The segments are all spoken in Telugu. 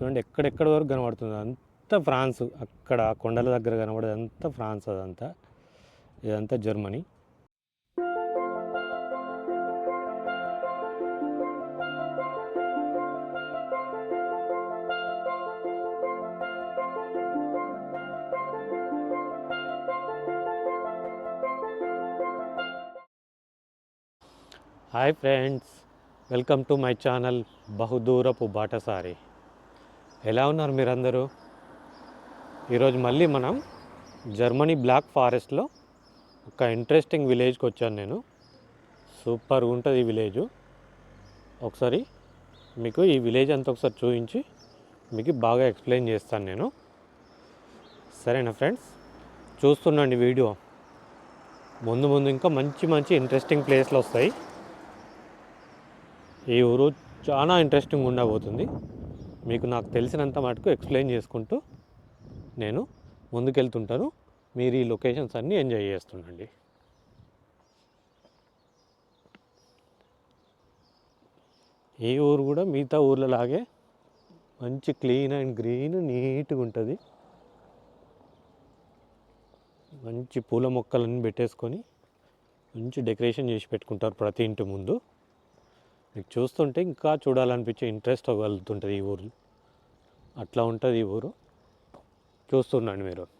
చూడండి ఎక్కడెక్కడ వరకు కనబడుతుంది? అంతా ఫ్రాన్స్. అక్కడ కొండల దగ్గర కనబడేది అంతా ఫ్రాన్స్ అదంతా. ఇదంతా Germany. Hi friends. Welcome to my channel Bahudoorapu బాటసారి. ఎలా ఉన్నారు మీరందరూ? ఈరోజు మళ్ళీ మనం జర్మనీ బ్లాక్ ఫారెస్ట్లో ఒక ఇంట్రెస్టింగ్ విలేజ్కి వచ్చాను నేను. సూపర్ ఉంటుంది ఈ విలేజ్. ఒకసారి మీకు ఈ విలేజ్ అంతా ఒకసారి చూపించి మీకు బాగా ఎక్స్ప్లెయిన్ చేస్తాను నేను. సరేనా ఫ్రెండ్స్? చూస్తుండండి వీడియో. ముందు ముందు ఇంకా మంచి మంచి ఇంట్రెస్టింగ్ ప్లేస్లు వస్తాయి. ఈ ఊరు చాలా ఇంట్రెస్టింగ్ ఉండబోతుంది. మీకు నాకు తెలిసినంత మటుకు ఎక్స్ప్లెయిన్ చేసుకుంటూ నేను ముందుకెళ్తుంటాను. మీరు ఈ లొకేషన్స్ అన్నీ ఎంజాయ్ చేస్తుండండి. ఈ ఊరు కూడా మిగతా ఊర్లలాగే మంచి క్లీన్ అండ్ గ్రీన్ నీట్గా ఉంటుంది. మంచి పూల మొక్కలన్నీ పెట్టేసుకొని మంచి డెకరేషన్ చేసి పెట్టుకుంటారు ప్రతి ఇంటి ముందు. మీకు చూస్తుంటే ఇంకా చూడాలనిపించే ఇంట్రెస్ట్ కలుగుతుంటుంది ఈ ఊరు అట్లా ఉంటుంది ఈ ఊరు. చూస్తున్నాను మీరు.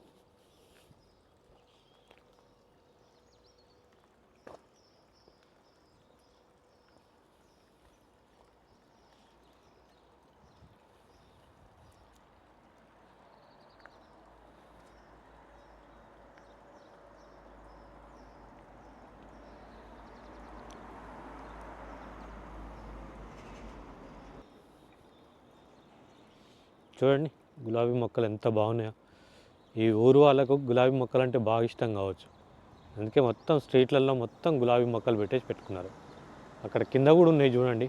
చూడండి గులాబీ మొక్కలు ఎంత బాగున్నాయో. ఈ ఊరు వాళ్ళకు గులాబీ మొక్కలు అంటే బాగా ఇష్టం కావచ్చు. అందుకే మొత్తం స్ట్రీట్లలో మొత్తం గులాబీ మొక్కలు పెట్టేసి పెట్టుకున్నారు. అక్కడ కింద కూడా ఉన్నాయి చూడండి.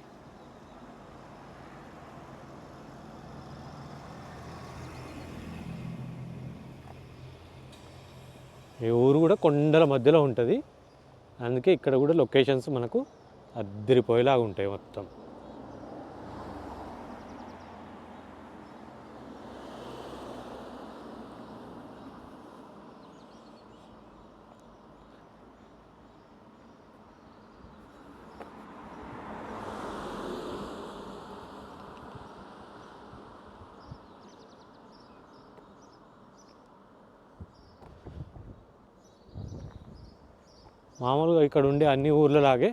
ఈ ఊరు కూడా కొండల మధ్యలో ఉంటుంది. అందుకే ఇక్కడ కూడా లొకేషన్స్ మనకు అద్దరిపోయేలాగా ఉంటాయి మొత్తం. మామూలుగా ఇక్కడ ఉండే అన్ని ఊర్లలాగే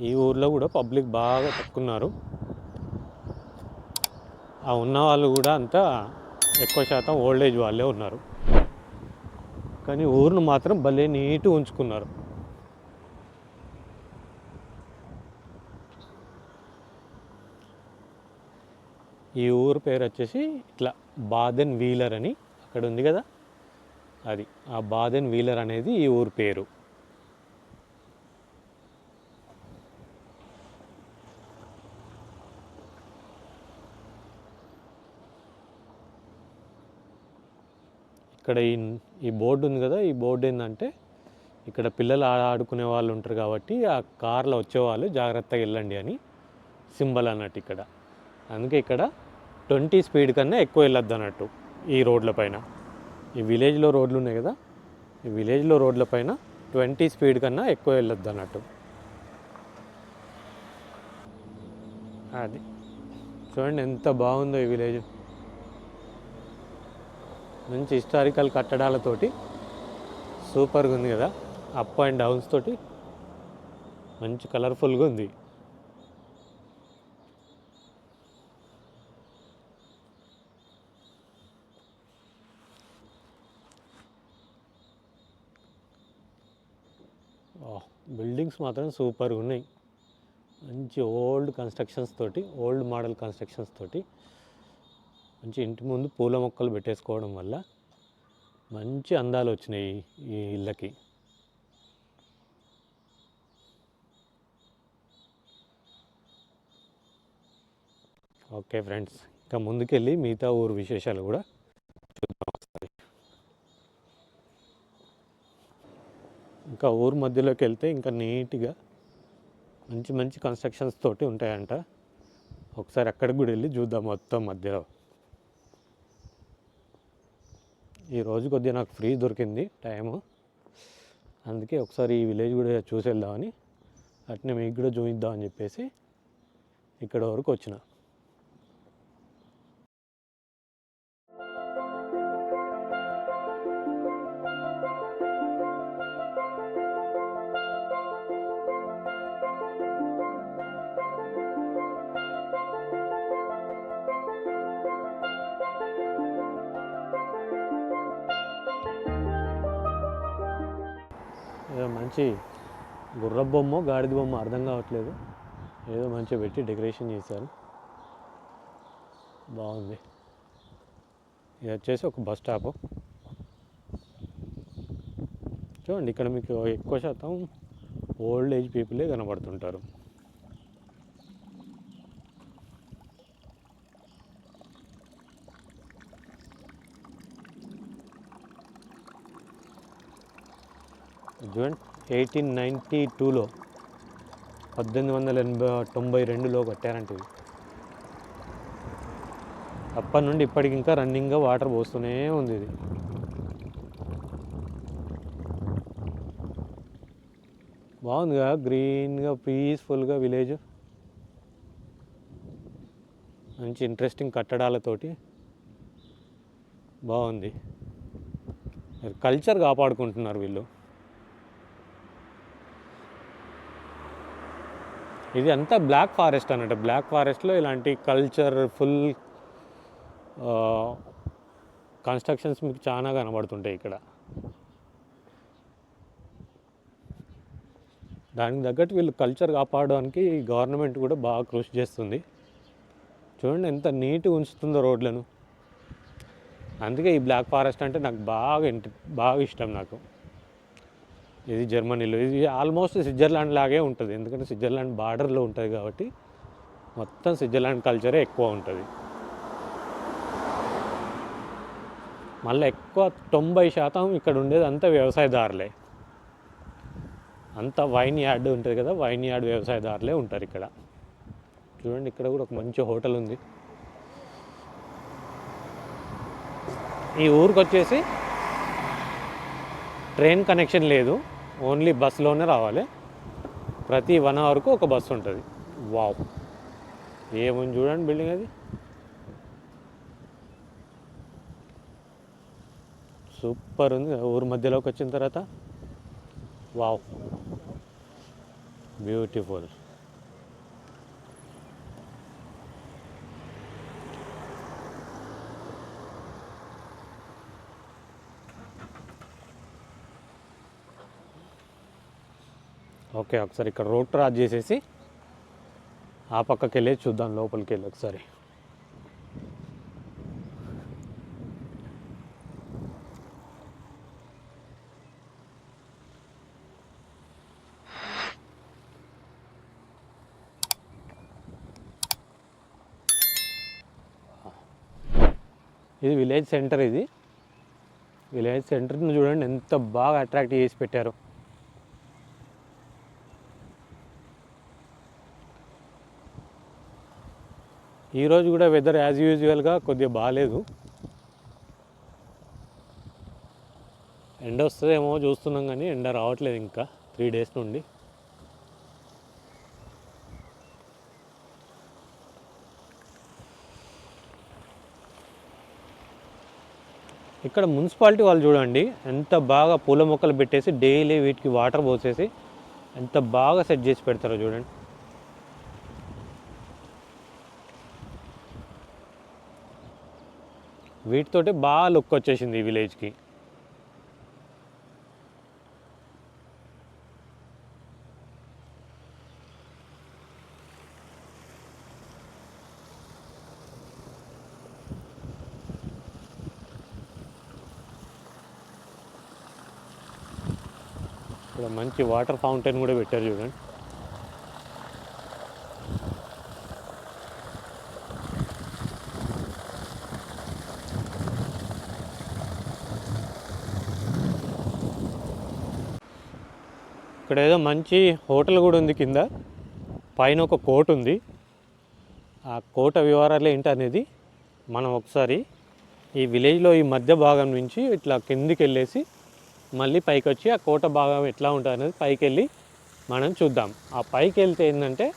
ఈ ఊర్లో కూడా పబ్లిక్ బాగా తక్కున్నారు ఆ ఉన్న వాళ్ళు కూడా అంతా ఎక్కువ శాతం ఓల్డ్ ఏజ్ వాళ్ళే ఉన్నారు. కానీ ఊరును మాత్రం భలే నీట్గా ఉంచుకున్నారు. ఈ ఊరు పేరు వచ్చేసి ఇట్లా బాదెన్ వీలర్ అని అక్కడ ఉంది కదా? అది. ఆ బాదెన్ వీలర్ అనేది ఈ ఊరు పేరు. ఇక్కడ ఈ ఈ బోర్డు ఉంది కదా ఈ బోర్డు ఏంటంటే ఇక్కడ పిల్లలు ఆడ ఆడుకునే వాళ్ళు ఉంటారు కాబట్టి ఆ కార్లో వచ్చేవాళ్ళు జాగ్రత్తగా వెళ్ళండి అని సింబల్ అన్నట్టు ఇక్కడ. అందుకే ఇక్కడ ట్వంటీ స్పీడ్ కన్నా ఎక్కువ వెళ్ళొద్దు అన్నట్టు ఈ రోడ్ల పైన. ఈ విలేజ్లో రోడ్లు ఉన్నాయి కదా ఈ విలేజ్లో రోడ్ల పైన ట్వంటీ స్పీడ్ కన్నా ఎక్కువ వెళ్ళొద్దు అన్నట్టు. అది. చూడండి ఎంత బాగుందో ఈ విలేజ్. మంచి హిస్టారికల్ కట్టడాలతోటి సూపర్గా ఉంది కదా అప్ అండ్ డౌన్స్ తోటి మంచి కలర్ఫుల్గా ఉంది. Oh, బిల్డింగ్స్ మాత్రం సూపర్గా ఉన్నాయి. మంచి ఓల్డ్ కన్స్ట్రక్షన్స్ తోటి ఓల్డ్ మోడల్ కన్స్ట్రక్షన్స్ తోటి మంచి ఇంటి ముందు పూల మొక్కలు పెట్టేసుకోవడం వల్ల మంచి అందాలు వచ్చినాయి ఈ ఇళ్ళకి. ఓకే ఫ్రెండ్స్ ఇంకా ముందుకెళ్ళి మిగతా ఊరు విశేషాలు కూడా చూద్దాం ఒకసారి. ఇంకా ఊరు మధ్యలోకి వెళ్తే ఇంకా నీట్గా మంచి మంచి కన్స్ట్రక్షన్స్ తోటి ఉంటాయంట. ఒకసారి అక్కడికి కూడా వెళ్ళి చూద్దాం మొత్తం మధ్యలో. ఈ రోజు కొద్దిగా నాకు ఫ్రీ దొరికింది టైము. అందుకే ఒకసారి ఈ విలేజ్ కూడా చూసి వెళ్దామని అట్నే మీకు కూడా చూపిద్దామని చెప్పేసి ఇక్కడ వరకు వచ్చిన. మంచి గుర్ర బొమ్మ గాడిద బొమ్మ అర్థం కావట్లేదు. ఏదో మంచిగా పెట్టి డెకరేషన్ చేశారు. బాగుంది. ఇది వచ్చేసి ఒక బస్ స్టాప్. చూడండి ఇక్కడ మీకు ఎక్కువ శాతం ఓల్డ్ ఏజ్ పీపులే కనబడుతుంటారు. చూడండి ఎయిటీన్ నైంటీ టూలో పద్దెనిమిది వందల ఎనభై తొంభై రెండులో కట్టారంట ఇవి. అప్పటి నుండి ఇప్పటికి ఇంకా రన్నింగ్గా వాటర్ పోస్తూనే ఉంది ఇది. బాగుందిగా గ్రీన్గా పీస్ఫుల్గా విలేజ్. మంచి ఇంట్రెస్టింగ్ కట్టడాలతోటి బాగుంది. కల్చర్ కాపాడుకుంటున్నారు వీళ్ళు. ఇది అంతా బ్లాక్ ఫారెస్ట్ అన్నట్టు బ్లాక్ ఫారెస్ట్లో ఇలాంటి కల్చర్ ఫుల్ కన్స్ట్రక్షన్స్ మీకు చాలా కనబడుతుంటాయి ఇక్కడ. దానికి తగ్గట్టు వీళ్ళు కల్చర్ కాపాడడానికి గవర్నమెంట్ కూడా బాగా కృషి చేస్తుంది. చూడండి ఎంత నీట్గా ఉంచుతుందో రోడ్లను. అందుకే ఈ బ్లాక్ ఫారెస్ట్ అంటే నాకు బాగా ఇంట బాగా ఇష్టం నాకు. ఇది జర్మనీలో. ఇది ఆల్మోస్ట్ స్విట్జర్లాండ్ లాగే ఉంటుంది. ఎందుకంటే స్విట్జర్లాండ్ బార్డర్లో ఉంటుంది కాబట్టి మొత్తం స్విట్జర్లాండ్ కల్చరే ఎక్కువ ఉంటుంది. మళ్ళీ ఎక్కువ తొంభై శాతం ఇక్కడ ఉండేది అంతా వ్యవసాయదారులే. అంతా వైన్ యార్డ్ ఉంటుంది కదా వైన్ యార్డ్ వ్యవసాయదారులే ఉంటారు ఇక్కడ. చూడండి ఇక్కడ కూడా ఒక మంచి హోటల్ ఉంది. ఈ ఊరికి వచ్చేసి ట్రైన్ కనెక్షన్ లేదు. ఓన్లీ బస్సులోనే రావాలి. ప్రతి వన్ అవర్కు ఒక బస్సు ఉంటుంది. వావ్. ఏముంది చూడండి బిల్డింగ్ అది. సూపర్ ఉంది. ఊరు మధ్యలోకి వచ్చిన తర్వాత. వావ్. బ్యూటిఫుల్. ఓకే ఒకసారి ఇక్కడ రోడ్ క్రాస్ చేసేసి ఆ పక్కకి వెళ్ళి చూద్దాం లోపలికి వెళ్ళి ఒకసారి. ఇది విలేజ్ సెంటర్ ఇది. విలేజ్ సెంటర్ని చూడండి ఎంత బాగా అట్రాక్ట్ చేసి పెట్టారు. ఈరోజు కూడా వెదర్ యాజ్ యూజువల్గా కొద్దిగా బాగాలేదు ఎండ వస్తుందేమో చూస్తున్నాం కానీ ఎండ రావట్లేదు ఇంకా త్రీ డేస్ నుండి. ఇక్కడ మున్సిపాలిటీ వాళ్ళు చూడండి ఎంత బాగా పూల మొక్కలు పెట్టేసి డైలీ వీటికి వాటర్ పోసేసి ఎంత బాగా సెట్ చేసి పెడతారో చూడండి. వీటితోటి బాగా లుక్ వచ్చేసింది ఈ విలేజ్కి. ఇక్కడ మంచి వాటర్ ఫౌంటైన్ కూడా పెట్టారు చూడండి. ఇక్కడ ఏదో మంచి హోటల్ కూడా ఉంది కింద. పైన ఒక కోట ఉంది. ఆ కోట వివరాలు ఏంటనేది మనం ఒకసారి ఈ విలేజ్లో ఈ మధ్య భాగం నుంచి ఇట్లా కిందికి వెళ్ళేసి మళ్ళీ పైకి వచ్చి ఆ కోట భాగం ఎట్లా ఉంటుంది అనేది పైకి వెళ్ళి మనం చూద్దాం. ఆ పైకి వెళ్తే ఏంటంటే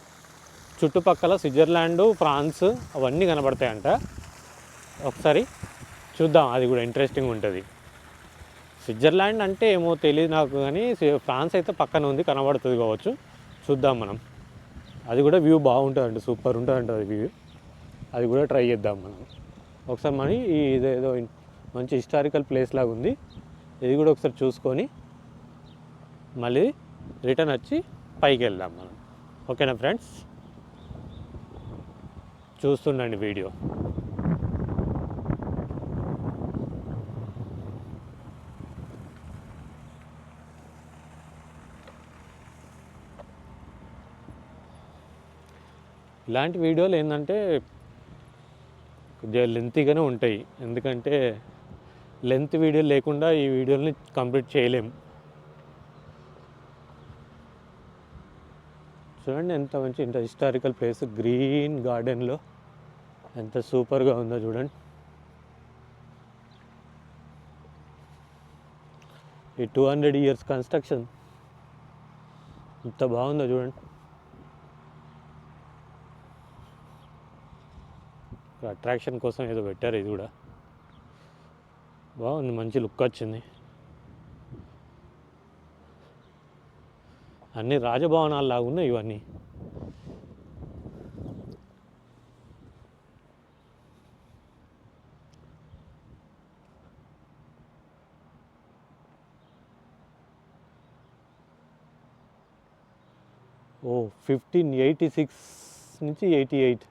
చుట్టుపక్కల స్విట్జర్లాండ్ ఫ్రాన్స్ అవన్నీ కనబడతాయంట. ఒకసారి చూద్దాం అది కూడా ఇంట్రెస్టింగ్ ఉంటుంది. స్విట్జర్లాండ్ అంటే ఏమో తెలియదు నాకు కానీ ఫ్రాన్స్ అయితే పక్కన ఉంది కనబడుతుంది కావచ్చు. చూద్దాం మనం. అది కూడా వ్యూ బాగుంటుందండి సూపర్ ఉంటుందంట అది వ్యూ. అది కూడా ట్రై చేద్దాం మనం. ఒకసారి మరి ఈ ఇదేదో మంచి హిస్టారికల్ ప్లేస్ లాగా ఉంది. ఇది కూడా ఒకసారి చూసుకొని మళ్ళీ రిటర్న్ వచ్చి పైకి వెళ్దాం మనం. ఓకేనా ఫ్రెండ్స్? చూస్తుండండి వీడియో. ఇలాంటి వీడియోలు ఏంటంటే కొద్దిగా లెంతీగానే ఉంటాయి. ఎందుకంటే లెంత్ వీడియో లేకుండా ఈ వీడియోని కంప్లీట్ చేయలేము చూడండి ఎంత మంచి ఇంత హిస్టారికల్ ప్లేస్ గ్రీన్ గార్డెన్లో ఎంత సూపర్గా ఉందో చూడండి. ఈ టూ హండ్రెడ్ ఇయర్స్ కన్స్ట్రక్షన్ ఎంత బాగుందో చూడండి. అట్రాక్షన్ కోసం ఏదో పెట్టారు ఇది కూడా. బాగుంది మంచి లుక్ వచ్చింది. అన్ని రాజభవనాలు లాగా ఉన్నాయి ఇవన్నీ. ఓ ఫిఫ్టీన్ ఎయిటీ సిక్స్ నుంచి ఎయిటీ ఎయిట్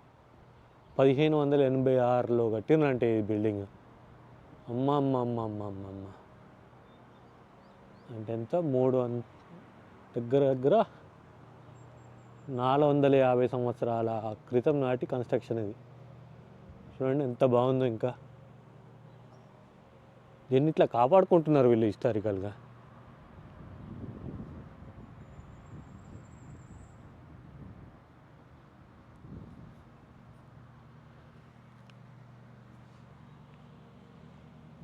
పదిహేను వందల ఎనభై ఆరులో కట్టినంటే ఈ బిల్డింగ్. అమ్మ అమ్మ అమ్మ అమ్మ అమ్మ అమ్మ. అంటే ఎంత? మూడు వం దగ్గర దగ్గర నాలుగు వందల యాభై సంవత్సరాల క్రితం నాటి కన్స్ట్రక్షన్ ఇది. చూడండి ఎంత బాగుందో ఇంకా. దీన్ని ఇట్లా కాపాడుకుంటున్నారు వీళ్ళు హిస్టారికల్గా.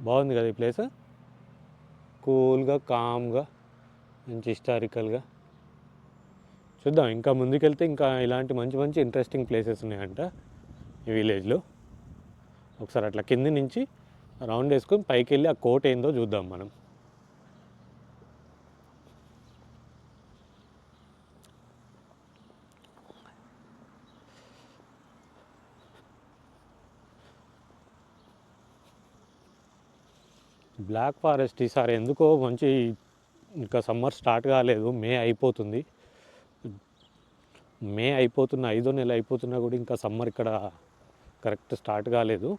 బాగుంది కదా ఈ ప్లేస్? కూల్గా కామ్గా మంచి హిస్టారికల్గా. చూద్దాం ఇంకా ముందుకెళ్తే ఇంకా ఇలాంటి మంచి మంచి ఇంట్రెస్టింగ్ ప్లేసెస్ ఉన్నాయంట ఈ విలేజ్లో ఒకసారి అట్లా కింది నుంచి రౌండ్ వేసుకొని పైకి వెళ్ళి ఆ కోట ఏందో చూద్దాం మనం. బ్లాక్ ఫారెస్ట్ ఈసారి ఎందుకో మంచి ఇంకా సమ్మర్ స్టార్ట్ కాలేదు. మే అయిపోతుంది. మే అయిపోతున్న ఐదో నెల అయిపోతున్నా కూడా ఇంకా సమ్మర్ ఇక్కడ కరెక్ట్ స్టార్ట్ కాలేదు.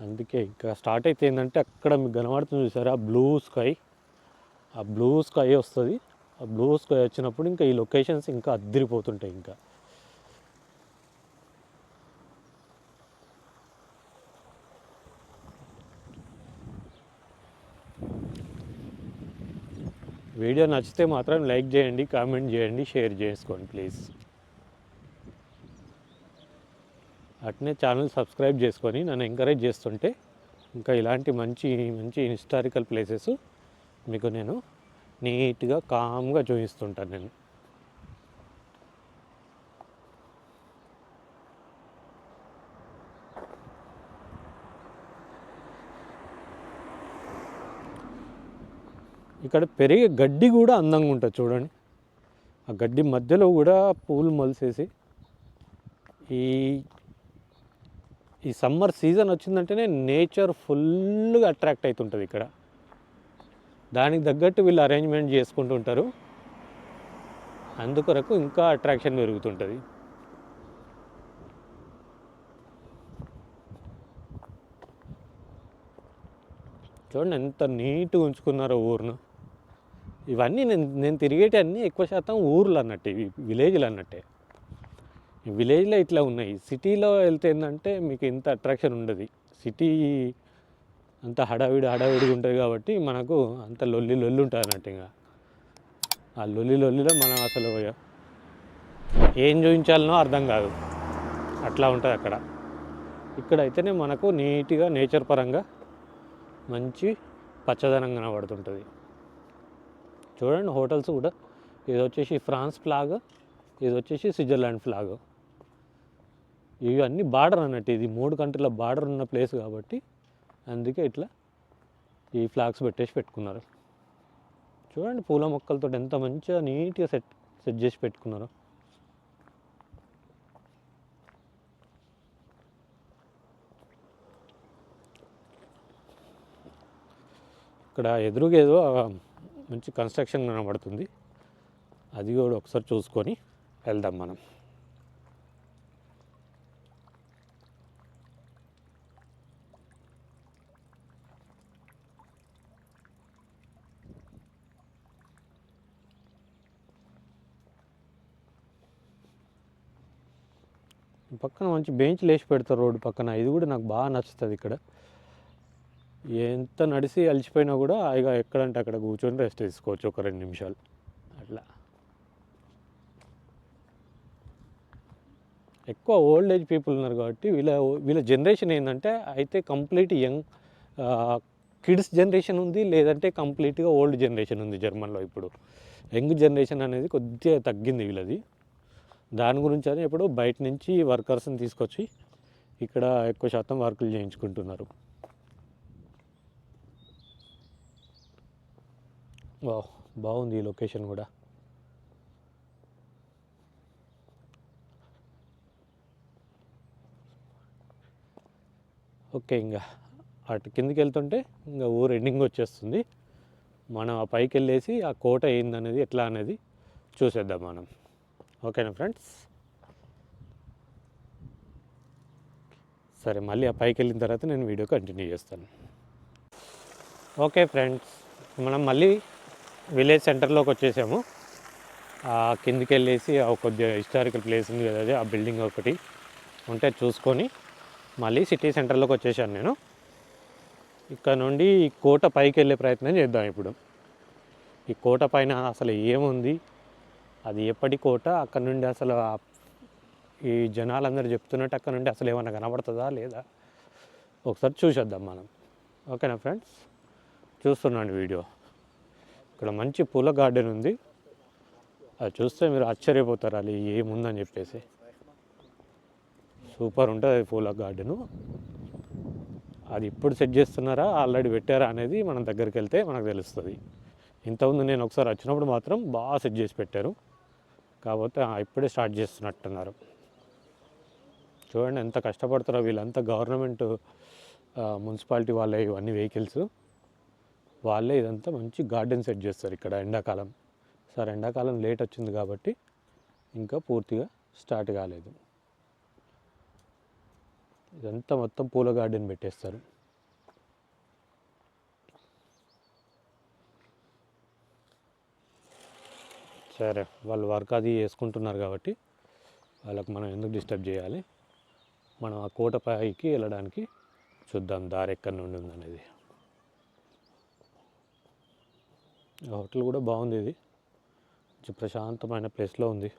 అందుకే ఇంకా స్టార్ట్ అయితే ఏంటంటే అక్కడ మీకు కనబడుతుంది చూసారా? బ్లూ స్కై ఆ బ్లూ స్కై వస్తుంది. ఆ బ్లూ స్కై వచ్చినప్పుడు ఇంకా ఈ లొకేషన్స్ ఇంకా అద్దరిపోతుంటాయి ఇంకా. వీడియో నచ్చితే మాత్రం లైక్ చేయండి కామెంట్ చేయండి షేర్ చేసుకోండి ప్లీజ్. అట్నే ఛానల్ సబ్స్క్రైబ్ చేసుకొని నన్ను ఎంకరేజ్ చేస్తుంటే ఇంకా ఇలాంటి మంచి మంచి హిస్టారికల్ ప్లేసెస్ మీకు నేను నీట్గా కామ్గా చూపిస్తుంటాను నేను. ఇక్కడ పెరిగే గడ్డి కూడా అందంగా ఉంటుంది చూడండి. ఆ గడ్డి మధ్యలో కూడా పూలు మలిసేసి ఈ ఈ సమ్మర్ సీజన్ వచ్చిందంటేనే నేచర్ ఫుల్గా అట్రాక్ట్ అవుతుంటుంది ఇక్కడ. దానికి తగ్గట్టు వీళ్ళు అరేంజ్మెంట్ చేసుకుంటుంటారు అందుకొరకు ఇంకా అట్రాక్షన్ పెరుగుతుంటుంది. చూడండి ఎంత నీట్గా ఉంచుకున్నారో ఊరును. ఇవన్నీ నేను నేను తిరిగేటి అన్నీ ఎక్కువ శాతం ఊర్లు అన్నట్టు ఇవి విలేజ్లు అన్నట్టే. విలేజ్లో ఇట్లా ఉన్నాయి. సిటీలో వెళ్తే ఏంటంటే మీకు ఇంత అట్రాక్షన్ ఉండదు. సిటీ అంత హడావిడి హడావిడిగా ఉంటుంది కాబట్టి మనకు అంత లొల్లి లొల్లి ఉంటుంది అన్నట్టు ఇంకా. ఆ లొల్లి లొల్లిలో మనం అసలు ఏం చూపించాలనో అర్థం కాదు. అట్లా ఉంటుంది అక్కడ. ఇక్కడ అయితేనే మనకు నీట్గా నేచర్ పరంగా మంచి పచ్చదనం కనబడుతుంటుంది. చూడండి హోటల్స్ కూడా. ఇది వచ్చేసి ఫ్రాన్స్ ఫ్లాగ్ ఇది వచ్చేసి స్విట్జర్లాండ్ ఫ్లాగ్. ఇవి అన్నీ బార్డర్ అన్నట్టు ఇది మూడు కంట్రీల బార్డర్ ఉన్న ప్లేస్ కాబట్టి అందుకే ఇట్లా ఈ ఫ్లాగ్స్ పెట్టేసి పెట్టుకున్నారు. చూడండి పూల మొక్కలతో ఎంత మంచిగా నీట్గా సెట్ సెట్ చేసి పెట్టుకున్నారు. ఇక్కడ ఎదురుగా ఏదో మంచి కన్స్ట్రక్షన్ కనబడుతుంది. అది కూడా ఒకసారి చూసుకొని వెళ్దాం మనం. పక్కన మంచి బెంచ్ లేచి పెడతారు రోడ్డు పక్కన. ఇది కూడా నాకు బాగా నచ్చుతుంది ఇక్కడ. ఎంత నడిసి అలిచిపోయినా కూడా ఇక ఎక్కడంటే అక్కడ కూర్చొని రెస్ట్ తీసుకోవచ్చు ఒక రెండు నిమిషాలు. అట్లా. ఎక్కువ ఓల్డ్ ఏజ్ పీపుల్ ఉన్నారు కాబట్టి వీళ్ళ వీళ్ళ జనరేషన్ ఏంటంటే అయితే కంప్లీట్ యంగ్ కిడ్స్ జనరేషన్ ఉంది లేదంటే కంప్లీట్గా ఓల్డ్ జనరేషన్ ఉంది జర్మన్లో ఇప్పుడు. యంగ్ జనరేషన్ అనేది కొద్దిగా తగ్గింది వీళ్ళది. దాని గురించి అని ఇప్పుడు బయట నుంచి వర్కర్స్ని తీసుకొచ్చి ఇక్కడ ఎక్కువ శాతం వర్కులు చేయించుకుంటున్నారు. వావ్ బాగుంది ఈ లొకేషన్ కూడా. ఓకే ఇంకా అటు కిందికి వెళ్తుంటే ఇంకా ఊరు ఎండింగ్ వచ్చేస్తుంది. మనం ఆ పైకి వెళ్ళేసి ఆ కోట ఏందనేది ఎట్లా అనేది చూసేద్దాం మనం. ఓకేనా ఫ్రెండ్స్? సరే మళ్ళీ ఆ పైకి వెళ్ళిన తర్వాత నేను వీడియో కంటిన్యూ చేస్తాను. ఓకే ఫ్రెండ్స్ మనం మళ్ళీ విలేజ్ సెంటర్లోకి వచ్చేసాము. ఆ కిందికి వెళ్ళేసి కొద్దిగా హిస్టారికల్ ప్లేస్ ఉంది కదా అది ఆ బిల్డింగ్ ఒకటి ఉంటే చూసుకొని మళ్ళీ సిటీ సెంటర్లోకి వచ్చేసాను నేను. ఇక్కడ నుండి ఈ కోట పైకి వెళ్ళే ప్రయత్నం చేద్దాం ఇప్పుడు. ఈ కోట పైన అసలు ఏముంది? అది ఎప్పటి కోట? అక్కడ నుండి అసలు ఈ జనాలందరూ చెప్తున్నట్టు అక్కడ నుండి అసలు ఏమైనా కనబడుతుందా లేదా? ఒకసారి చూసేద్దాం మనం. ఓకేనా ఫ్రెండ్స్? చూస్తున్నాను వీడియో. ఇక్కడ మంచి పూల గార్డెన్ ఉంది. అది చూస్తే మీరు ఆశ్చర్యపోతారు అది ఏముందని చెప్పేసి. సూపర్ ఉంటుంది పూల గార్డెను. అది ఇప్పుడు సెట్ చేస్తున్నారా ఆల్రెడీ పెట్టారా అనేది మనం దగ్గరికి వెళ్తే మనకు తెలుస్తుంది. ఇంతకుముందు నేను ఒకసారి వచ్చినప్పుడు మాత్రం బాగా సెట్ చేసి పెట్టారు. కాకపోతే ఇప్పుడే స్టార్ట్ చేస్తున్నట్టున్నారు. చూడండి ఎంత కష్టపడతారో వీళ్ళంతా. గవర్నమెంట్ మున్సిపాలిటీ వాళ్ళే ఇవన్నీ వెహికల్స్. వాళ్ళే ఇదంతా మంచి గార్డెన్ సెట్ చేస్తారు ఇక్కడ ఎండాకాలం. సార్ ఎండాకాలం లేట్ వచ్చింది కాబట్టి ఇంకా పూర్తిగా స్టార్ట్ కాలేదు. ఇదంతా మొత్తం పూల గార్డెన్ పెట్టేస్తారు. సరే వాళ్ళు వర్క్ అది చేసుకుంటున్నారు కాబట్టి వాళ్ళకి మనం ఎందుకు డిస్టర్బ్ చేయాలి? మనం ఆ కోట పైకి వెళ్ళడానికి చూద్దాం దారి ఎక్కడి నుండి ఉందనేది ఆ హోటల్ కూడా బాగుంది ఇది. కొంచెం ప్రశాంతమైన ప్లేస్లో ఉంది.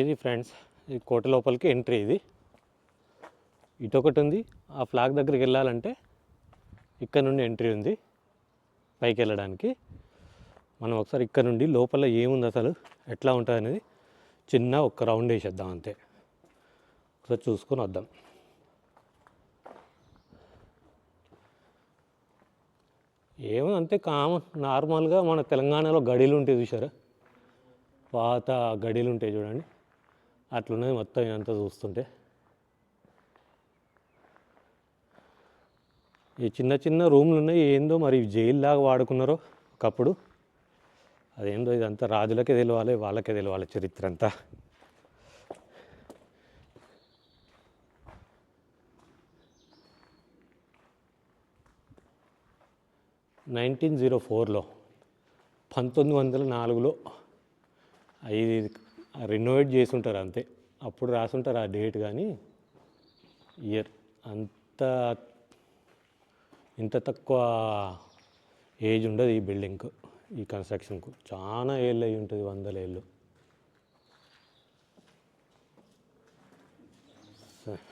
ఇది ఫ్రెండ్స్ ఈ కోట లోపలికి ఎంట్రీ ఇది. ఇటు ఒకటి ఉంది ఆ ఫ్లాగ్ దగ్గరికి వెళ్ళాలంటే ఇక్కడ నుండి ఎంట్రీ ఉంది పైకి వెళ్ళడానికి. మనం ఒకసారి ఇక్కడ నుండి లోపల ఏముంది అసలు ఎట్లా ఉంటుంది అనేది చిన్న ఒక రౌండ్ వేసేద్దాం అంతే. ఒకసారి చూసుకొని వద్దాం. ఏమో అంతే కామన్ నార్మల్గా మన తెలంగాణలో గడిలు ఉంటాయి చూసారా పాత గడిలు ఉంటాయి చూడండి. అట్లున్నది మొత్తం ఇదంతా చూస్తుంటే. ఈ చిన్న చిన్న రూమ్లు ఉన్నాయి. ఏందో మరి జైల్లాగా వాడుకున్నారో ఒకప్పుడు. అదేందో ఇదంతా రాజులకే తెలియాలి వాళ్ళకే తెలియాలి చరిత్ర అంతా. నైన్టీన్ జీరో ఫోర్లో పంతొమ్మిది వందల నాలుగులో ఇది రెనోవేట్ చేసి ఉంటారు అంతే. అప్పుడు రాసుంటారు ఆ డేట్ కానీ ఇయర్ అంత ఇంత తక్కువ ఏజ్ ఉండదు ఈ బిల్డింగ్కు ఈ కన్స్ట్రక్షన్కు చాలా ఏళ్ళు అయి ఉంటుంది వందల ఏళ్ళు. సార్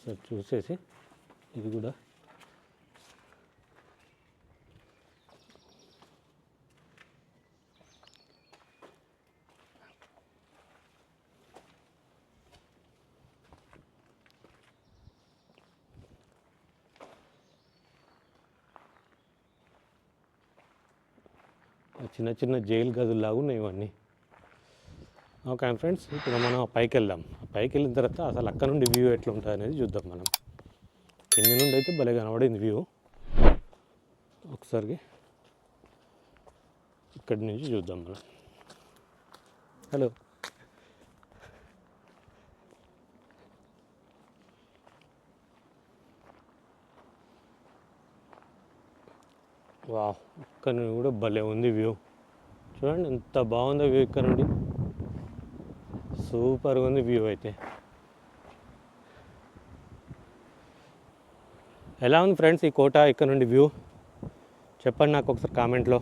సరే చూసేసి ఇది కూడా. చిన్న చిన్న జైలు గదుల్లాగా ఉన్నాయి ఇవన్నీ. ఓకే ఫ్రెండ్స్ ఇప్పుడు మనం పైకి వెళ్దాం. ఆ పైకి వెళ్ళిన తర్వాత అసలు అక్కడ నుండి వ్యూ ఎట్లా ఉంటుంది అనేది చూద్దాం మనం. కింద నుండి అయితే భలే కనబడింది వ్యూ. ఒకసారి ఇక్కడి నుంచి చూద్దాం మనం. హలో. వా ఇక్కడ నుండి కూడా భలే ఉంది వ్యూ. చూడండి ఎంత బాగుందో వ్యూ ఇక్కడ నుండి. సూపర్గా ఉంది వ్యూ అయితే. ఎలా ఉంది ఫ్రెండ్స్ ఈ కోట ఇక్కడ నుండి వ్యూ? చెప్పండి నాకు ఒకసారి కామెంట్లో.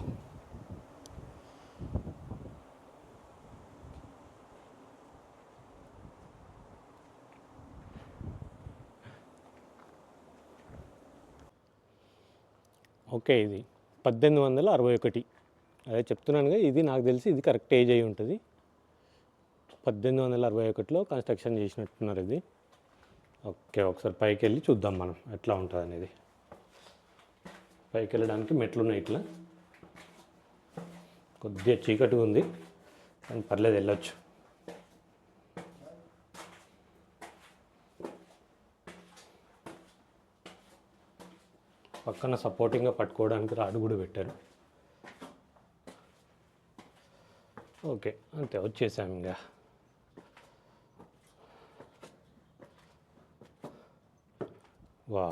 ఓకే ఇది. పద్దెనిమిది వందల అరవై ఒకటి. అదే చెప్తున్నానుగా ఇది నాకు తెలిసి ఇది కరెక్ట్ ఏజ్ అయి ఉంటుంది. పద్దెనిమిది వందల అరవై ఒకటిలో కన్స్ట్రక్షన్ చేసినట్టున్నారు ఇది. ఓకే ఒకసారి పైకి వెళ్ళి చూద్దాం మనం ఎట్లా ఉంటుంది అనేది పైకి వెళ్ళడానికి మెట్లు ఉన్నాయి ఇట్లా. కొద్దిగా చీకటిగా ఉంది కానీ పర్లేదు వెళ్ళొచ్చు. పక్కన సపోర్టింగ్గా పట్టుకోవడానికి రాడు కూడా పెట్టారు ఓకే అంతే వచ్చేసాము ఇంకా. వా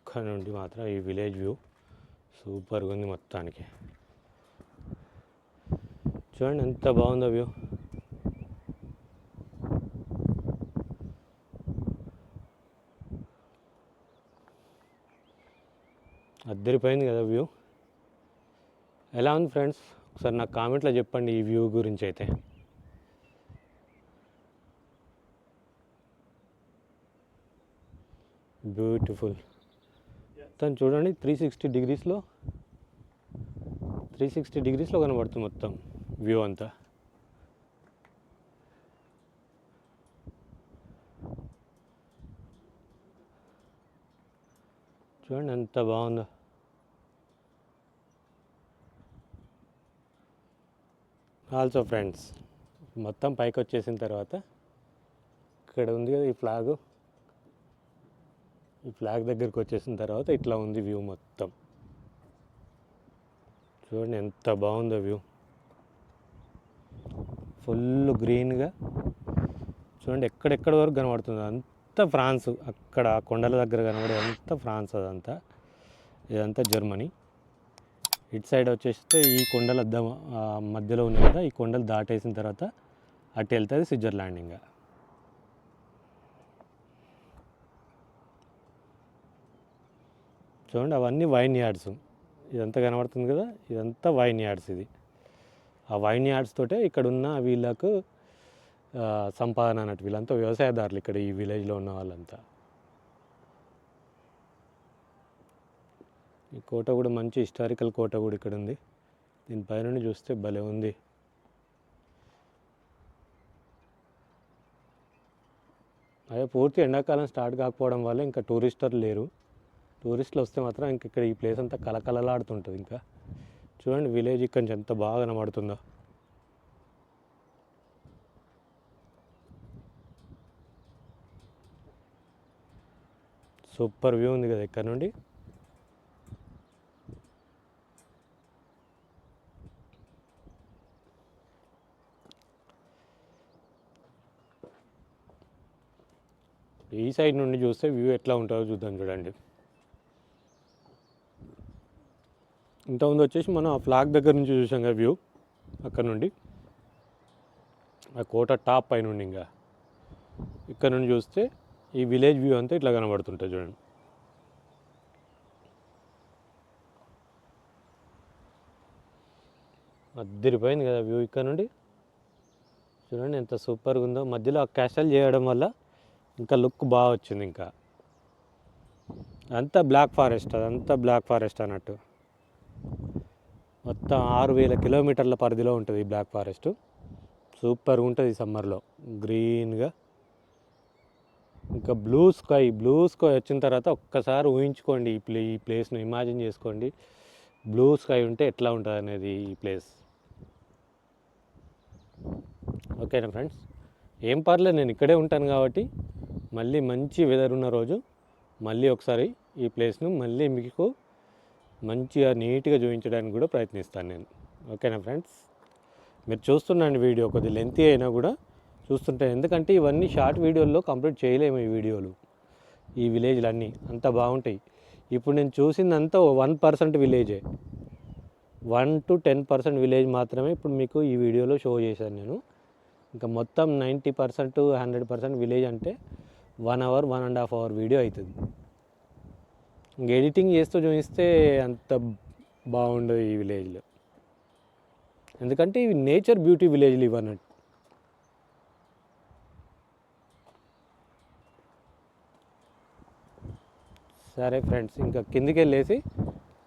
ఇక్కడ నుండి మాత్రం ఈ విలేజ్ వ్యూ సూపర్గా ఉంది మొత్తానికి. చూడండి ఎంత బాగుందో వ్యూ. అద్దరిపోయింది కదా వ్యూ. ఎలా ఉంది ఫ్రెండ్స్? ఒకసారి నాకు కామెంట్లో చెప్పండి ఈ వ్యూ గురించి అయితే. బ్యూటిఫుల్. మొత్తం చూడండి త్రీ సిక్స్టీ డిగ్రీస్లో త్రీ సిక్స్టీ డిగ్రీస్లో కనబడుతుంది మొత్తం వ్యూ అంతా. చూడండి ఎంత బాగుందో. ఆల్సో ఫ్రెండ్స్ మొత్తం పైకి వచ్చేసిన తర్వాత ఇక్కడ ఉంది కదా ఈ ఫ్లాగ్ ఈ ఫ్లాగ్ దగ్గరికి వచ్చేసిన తర్వాత ఇట్లా ఉంది వ్యూ మొత్తం. చూడండి ఎంత బాగుందో వ్యూ ఫుల్ గ్రీన్గా చూడండి ఎక్కడెక్కడ వరకు కనబడుతుంది. అంతా ఫ్రాన్స్ అక్కడ కొండల దగ్గర కనబడే అంతా ఫ్రాన్స్ అదంతా. ఇదంతా జర్మనీ ఇటు సైడ్ వచ్చేస్తే ఈ కొండల అద్దం మధ్యలో ఉన్నాయి కదా ఈ కొండలు దాటేసిన తర్వాత అటు వెళ్తుంది స్విట్జర్లాండ్ ఇంకా. చూడండి అవన్నీ వైన్ యార్డ్స్. ఇదంతా కనబడుతుంది కదా ఇదంతా వైన్ యార్డ్స్ ఇది. ఆ వైన్ యార్డ్స్ తోటే ఇక్కడ ఉన్న వీళ్ళకు సంపాదన అన్నట్టు వీళ్ళంతా వ్యవసాయదారులు ఇక్కడ ఈ విలేజ్లో ఉన్న వాళ్ళంతా. ఈ కోట కూడా మంచి హిస్టారికల్ కోట కూడా ఇక్కడ ఉంది. దీని పైనుండి చూస్తే భలే ఉంది. అదే పూర్తి ఎండాకాలం స్టార్ట్ కాకపోవడం వల్ల ఇంకా టూరిస్టర్లు లేరు. టూరిస్టులు వస్తే మాత్రం ఇంక ఇక్కడ ఈ ప్లేస్ అంతా కలకలలాడుతుంటుంది ఇంకా. చూడండి విలేజ్ ఇక్కడ నుంచి ఎంత బాగా కనబడుతుందో. సూపర్ వ్యూ ఉంది కదా ఇక్కడ నుండి. ఈ సైడ్ నుండి చూస్తే వ్యూ ఎట్లా ఉంటుందో చూద్దాం చూడండి. ఇంతకుముందు వచ్చేసి మనం ఆ ఫ్లాగ్ దగ్గర నుంచి చూసాం కదా వ్యూ అక్కడ నుండి. ఆ కోట టాప్ పైన ఇంకా. ఇక్కడ నుండి చూస్తే ఈ విలేజ్ వ్యూ అంతా ఇట్లా కనబడుతుంటుంది చూడండి. అద్దరిపోయింది కదా వ్యూ ఇక్కడ నుండి. చూడండి ఎంత సూపర్గా ఉందో. మధ్యలో ఆ క్యాస్టల్ చేయడం వల్ల ఇంకా లుక్ బాగా వచ్చింది ఇంకా. అంతా బ్లాక్ ఫారెస్ట్ అదంతా బ్లాక్ ఫారెస్ట్ అన్నట్టు. మొత్తం ఆరు వేల కిలోమీటర్ల పరిధిలో ఉంటుంది ఈ బ్లాక్ ఫారెస్ట్. సూపర్గా ఉంటుంది సమ్మర్లో. గ్రీన్గా. ఇంకా బ్లూ స్కై బ్లూ స్కై వచ్చిన తర్వాత ఒక్కసారి ఊహించుకోండి ఈ ప్లే ఈ ప్లేస్ను ఇమాజిన్ చేసుకోండి. బ్లూ స్కై ఉంటే ఎట్లా ఉంటుంది అనేది ఈ ప్లేస్. ఓకేనా ఫ్రెండ్స్? ఏం పర్లేదు నేను ఇక్కడే ఉంటాను కాబట్టి మళ్ళీ మంచి వెదర్ ఉన్న రోజు మళ్ళీ ఒకసారి ఈ ప్లేస్ను మళ్ళీ మీకు మంచిగా నీట్గా చూపించడానికి కూడా ప్రయత్నిస్తాను నేను. ఓకేనా ఫ్రెండ్స్ మీరు చూస్తున్నాండి వీడియో కొద్ది లెంతీ అయినా కూడా చూస్తుంటే ఎందుకంటే ఇవన్నీ షార్ట్ వీడియోల్లో కంప్లీట్ చేయలేము ఈ వీడియోలు. ఈ విలేజ్లు అన్నీ అంత బాగుంటాయి. ఇప్పుడు నేను చూసిందంతా వన్ పర్సెంట్ విలేజే one two ten percent village మాత్రమే ఇప్పుడు మీకు ఈ వీడియోలో షో చేశాను నేను. ఇంకా మొత్తం ninety percent hundred percent village అంటే one hour one and half hour video అవుతుంది ఇంక ఎడిటింగ్ చేస్తూ చూపిస్తే అంత బాగుండదు ఈ విలేజ్లో. ఎందుకంటే ఇవి నేచర్ బ్యూటీ విలేజ్లు ఇవన్నట్టు. సరే ఫ్రెండ్స్ ఇంకా కిందికి వెళ్ళేసి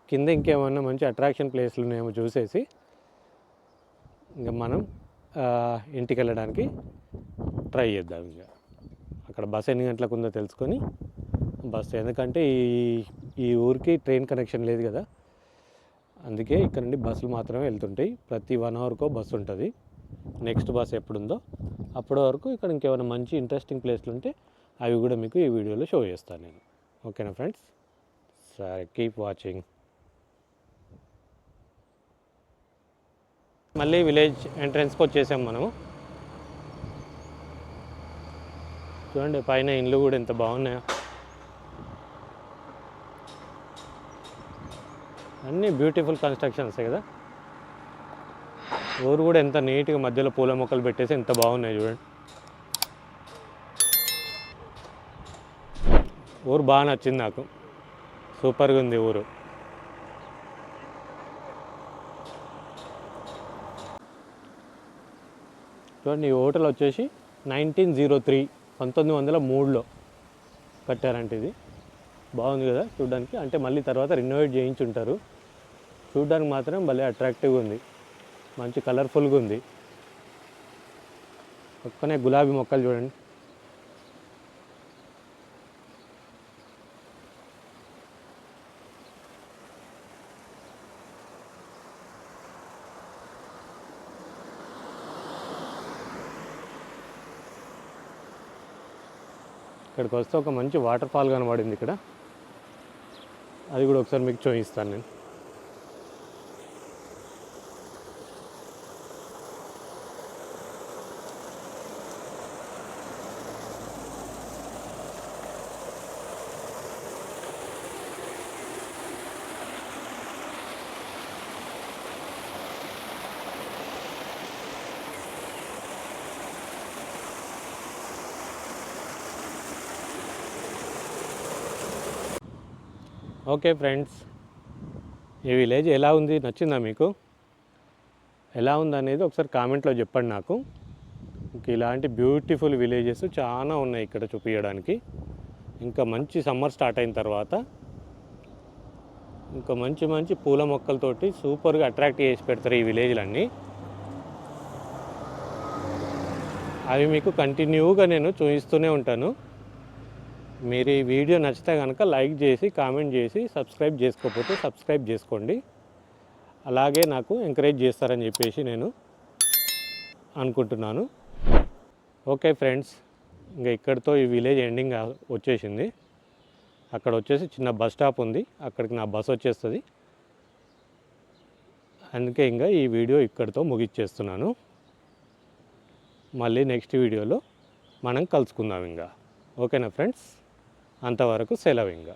కింద ఇంకేమన్నా మంచి అట్రాక్షన్ ప్లేస్లు ఉన్నాయేమో చూసేసి ఇంకా మనం ఇంటికి వెళ్ళడానికి ట్రై చేద్దాం ఇంకా. అక్కడ బస్ ఎన్ని గంటలకు ఉందో తెలుసుకొని బస్ ఎందుకంటే ఈ ఈ ఊరికి ట్రైన్ కనెక్షన్ లేదు కదా. అందుకే ఇక్కడ నుండి బస్సులు మాత్రమే వెళ్తుంటాయి. ప్రతి వన్ అవర్కో బస్సు ఉంటుంది. నెక్స్ట్ బస్ ఎప్పుడుందో అప్పటి వరకు ఇక్కడ ఇంకేమైనా మంచి ఇంట్రెస్టింగ్ ప్లేస్లు ఉంటే అవి కూడా మీకు ఈ వీడియోలో షో చేస్తాను నేను. ఓకేనా ఫ్రెండ్స్ సరే కీప్ వాచింగ్ మళ్ళీ విలేజ్ ఎంట్రన్స్కి వచ్చేసాం మనము. చూడండి పైన ఇండ్లు కూడా ఎంత బాగున్నాయో. అన్నీ బ్యూటిఫుల్ కన్స్ట్రక్షన్స్ కదా. ఊరు కూడా ఎంత నీట్గా మధ్యలో పూల మొక్కలు పెట్టేసి ఎంత బాగున్నాయి చూడండి. ఊరు బాగా నచ్చింది నాకు. సూపర్గా ఉంది ఊరు. చూడండి ఈ హోటల్ వచ్చేసి నైన్టీన్ జీరో త్రీ. పంతొమ్మిది వందల మూడులో కట్టారంట ఇది. బాగుంది కదా చూడడానికి. అంటే మళ్ళీ తర్వాత రినోవేట్ చేయించి ఉంటారు చూడడానికి మాత్రం భలే అట్రాక్టివ్గా ఉంది. మంచి కలర్ఫుల్గా ఉంది. పక్కనే గులాబీ మొక్కలు చూడండి. ఇక్కడికి వస్తే ఒక మంచి వాటర్ ఫాల్ కనబడింది ఇక్కడ. అది కూడా ఒకసారి మీకు చూపిస్తాను నేను. ఓకే ఫ్రెండ్స్ ఈ విలేజ్ ఎలా ఉంది? నచ్చిందా మీకు? ఎలా ఉంది అనేది ఒకసారి కామెంట్లో చెప్పండి నాకు. ఇంక ఇలాంటి బ్యూటిఫుల్ విలేజెస్ చాలా ఉన్నాయి ఇక్కడ చూపించడానికి ఇంకా మంచి సమ్మర్ స్టార్ట్ అయిన తర్వాత ఇంకా మంచి మంచి పూల మొక్కలతోటి సూపర్గా అట్రాక్ట్ చేసి పెడతారు ఈ విలేజ్లన్నీ. అవి మీకు కంటిన్యూగా నేను చూపిస్తూనే ఉంటాను. మీరు ఈ వీడియో నచ్చితే కనుక లైక్ చేసి కామెంట్ చేసి సబ్స్క్రైబ్ చేసుకోకపోతే సబ్స్క్రైబ్ చేసుకోండి. అలాగే నాకు ఎంకరేజ్ చేస్తారని చెప్పేసి నేను అనుకుంటున్నాను. ఓకే ఫ్రెండ్స్ ఇంకా ఇక్కడితో ఈ విలేజ్ ఎండింగ్ వచ్చేసింది. అక్కడ వచ్చేసి చిన్న బస్ స్టాప్ ఉంది. అక్కడికి నా బస్ వచ్చేస్తుంది. అందుకే ఇంకా ఈ వీడియో ఇక్కడితో ముగిచ్చేస్తున్నాను. మళ్ళీ నెక్స్ట్ వీడియోలో మనం కలుసుకుందాం ఇంకా. ఓకేనా ఫ్రెండ్స్? అంతవరకు సెలవు ఇంకా